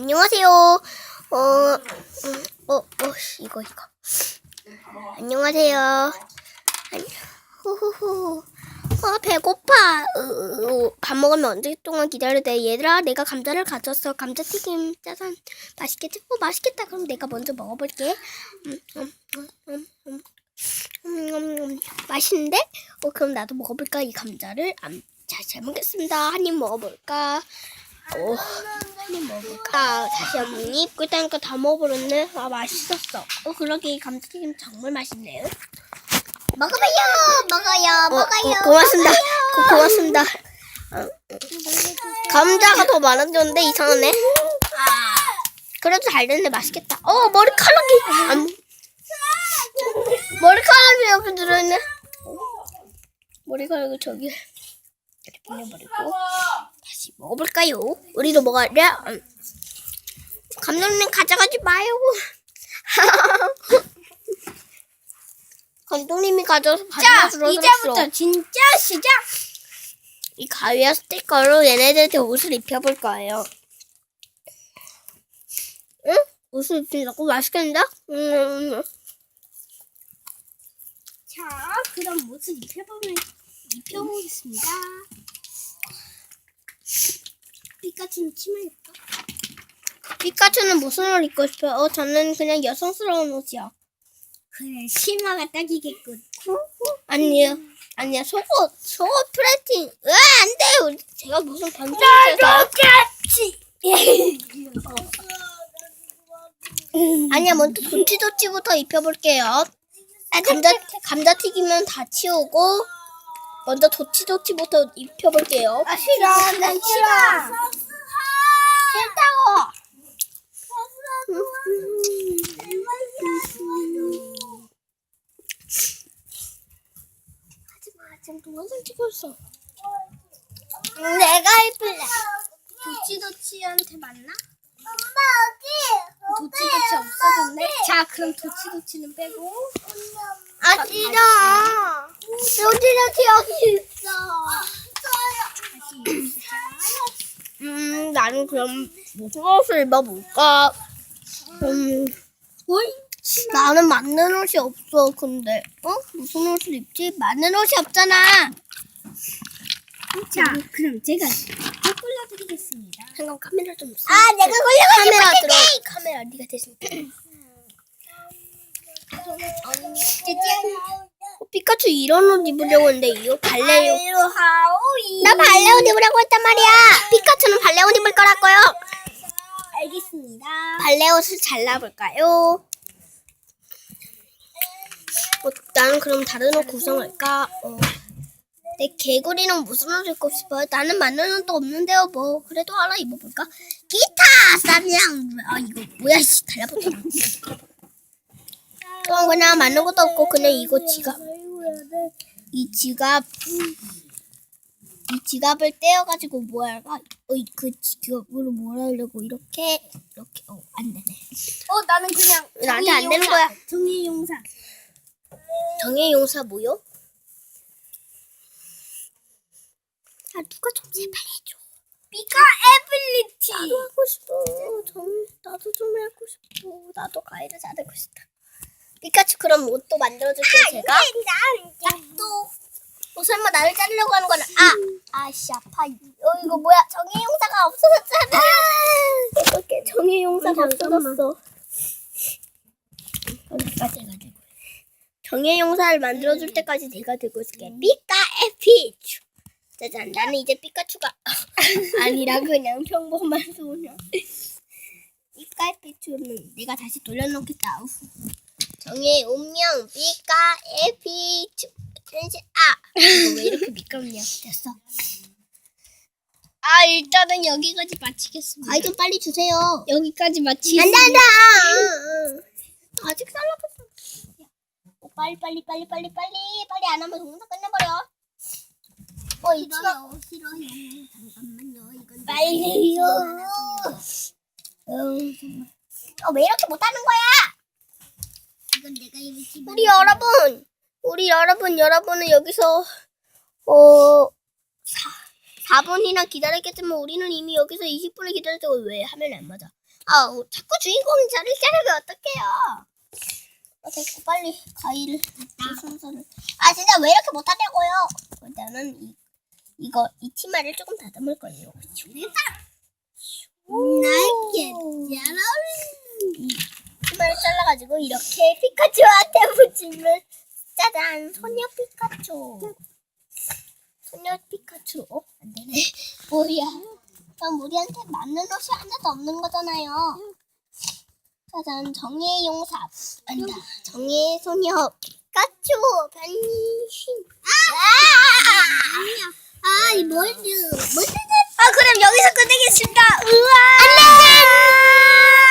안녕하세요. 어, 음, 어, 어, 씨, 이거, 이거. 안녕하세요. 아, 배고파. 밥 먹으면 언제 동안 기다려야 돼. 얘들아, 내가 감자를 가졌어. 감자튀김, 짜잔. 맛있겠지? 어, 맛있겠다. 그럼 내가 먼저 먹어볼게. 음, 음, 음, 음, 음. 음, 음, 음. 맛있는데? 어, 그럼 나도 먹어볼까? 이 감자를. 음, 자, 잘 먹겠습니다. 한 입 먹어볼까? 오, 한입 먹어볼까? 다시 한 입. 그다니까 다 먹어버렸네. 아, 맛있었어. 어, 그러게 이 감자튀김 정말 맛있네요. 먹어봐요, 먹어요, 어, 먹어요. 고, 고맙습니다. 고, 고맙습니다. 어, 감자가 더 많아졌는데 이상하네. 그래도 잘 됐네. 맛있겠다. 어, 머리카락이. 안, 머리카락이 옆에 들어있네. 머리카락을 저기 이렇게 보내버리고 다시 먹어볼까요? 우리도 먹어야 음. 감독님 가져가지 마요. 감독님이 가져서 자, 가져가 이제부터 진짜 시작. 이 가위와 스티커로 얘네들한테 옷을 입혀볼 거예요. 응? 옷을 입힌다고? 맛있겠는데? 음, 음. 자, 그럼 모습 입혀보면 입혀보겠습니다. 피카츄는 치마 입까? 피카츄는 무슨 옷 입고 싶어요? 어, 저는 그냥 여성스러운 옷이요. 그래, 치마가 딱이겠군. 아니요. 아니야, 속옷, 속옷 프레팅. 으아, 안 돼! 우리- 제가 무슨 반지를 똑같이. 아니야, 먼저 도치도치부터 입혀볼게요. 감자, 감자튀김은 다 치우고, 먼저 도치도치부터 입혀볼게요. 아, 싫어, 난. 싫다고. 하지마, 찍고 있어. 내가 입을래. 도치도치한테 맞나? 엄마 어디? 도치도치 없어졌네? 자, 그럼 도치도치는 빼고. 아 싫어. 도치도치 여기 있어. 음, 나는 그럼 무슨 옷을 입어볼까? 음, 나는 맞는 옷이 없어. 근데, 어? 무슨 옷을 입지? 맞는 옷이 없잖아. 자, 그럼 제가 골라드리겠습니다. 잠깐 카메라 좀 써. 아, 내가 골라가지고 카메라. 들어. 카메라 네가 대신. 어, 피카츄 이런 옷 입으려고 했는데 이거 발레 옷. 나 발레 옷 입으라고 했단 말이야. 피카츄는 발레 옷 입을 거라고요. 알겠습니다. 발레 옷을 잘라볼까요? 어, 나는 그럼 다른 옷 구성할까? 어. 내 개구리는 무슨 옷 입고 싶어요? 나는 맞는 옷도 없는데요. 뭐 그래도 하나 입어볼까? 기타 쌈냥 아 이거 뭐야 씨 달라붙잖아. 어 그냥 맞는 것도 없고 그냥 이거 지갑 이 지갑 이 지갑을 떼어가지고 뭐 할까? 어 그 지갑으로 뭘 하려고 이렇게 이렇게 어 안 되네. 어, 나는 그냥 나한테 안 되는 거야. 정의용사. 정의 용사 뭐요? 아 누가 좀 제발 해줘. 피카 에빌리티. 나도 하고 싶어. 정 나도 좀 하고 싶어. 나도 가이드 잘하고 싶다. 피카츄 그럼 옷도 만들어줄게 요 제가. 또 어, 설마 나를 자르려고 하는 거는 아 아씨 아파. 어 이거 뭐야 정의 용사가 없어졌잖아. 어떻게 정의 용사가 없어졌어. 어디까지 가지고. 정의 용사를 만들어줄 때까지 내가 들고 있을게. 피카 에피츄. 짜잔, 나는 이제 피카츄가 아니라 그냥 평범한 소녀. 피카 에피츄는 내가 다시 돌려놓겠다. 정의 운명 피카 에피츄. 전시 아, 이거 왜 이렇게 미끄럽냐? 됐어. 아, 일단은 여기까지 마치겠습니다. 아이 좀 빨리 주세요. 여기까지 안돼 마치겠습니다. 안돼. 아직. 어, 빨리 빨리 빨리 빨리 빨리 빨리 안 하면 동영상 끝내버려. 어 이거 싫어요. 잠깐만요. 이건 빨리요. 어왜 이렇게 못하는 거야? 이건 내가 입을지 우리 여러분, 우리 여러분 여러분은 여기서 어 사, 4분이나 기다렸겠지만 우리는 이미 여기서 20분을 기다렸다고 왜 화면이 안 맞아? 아, 어, 자꾸 주인공이 저를 자르면 어떡해요? 빨리 가위를 이 순서를. 아, 진짜 왜 이렇게 못하냐고요? 일단은 이 이거 이 치마를 조금 다듬을 거예요. 날개. 이 치마를 잘라가지고 이렇게 피카츄한테 붙이면 짜잔 소녀 피카츄. 소녀 피카츄. 어? 안 되네. 뭐야? 그럼 우리한테 맞는 옷이 하나도 없는 거잖아요. 짜잔 정의의 용사. 아니다. 정의의 소녀 피카츄 변신. 아, 이 뭘지? 뭘지? 아 그럼 여기서 끝내겠습니다. 우와. 안녕.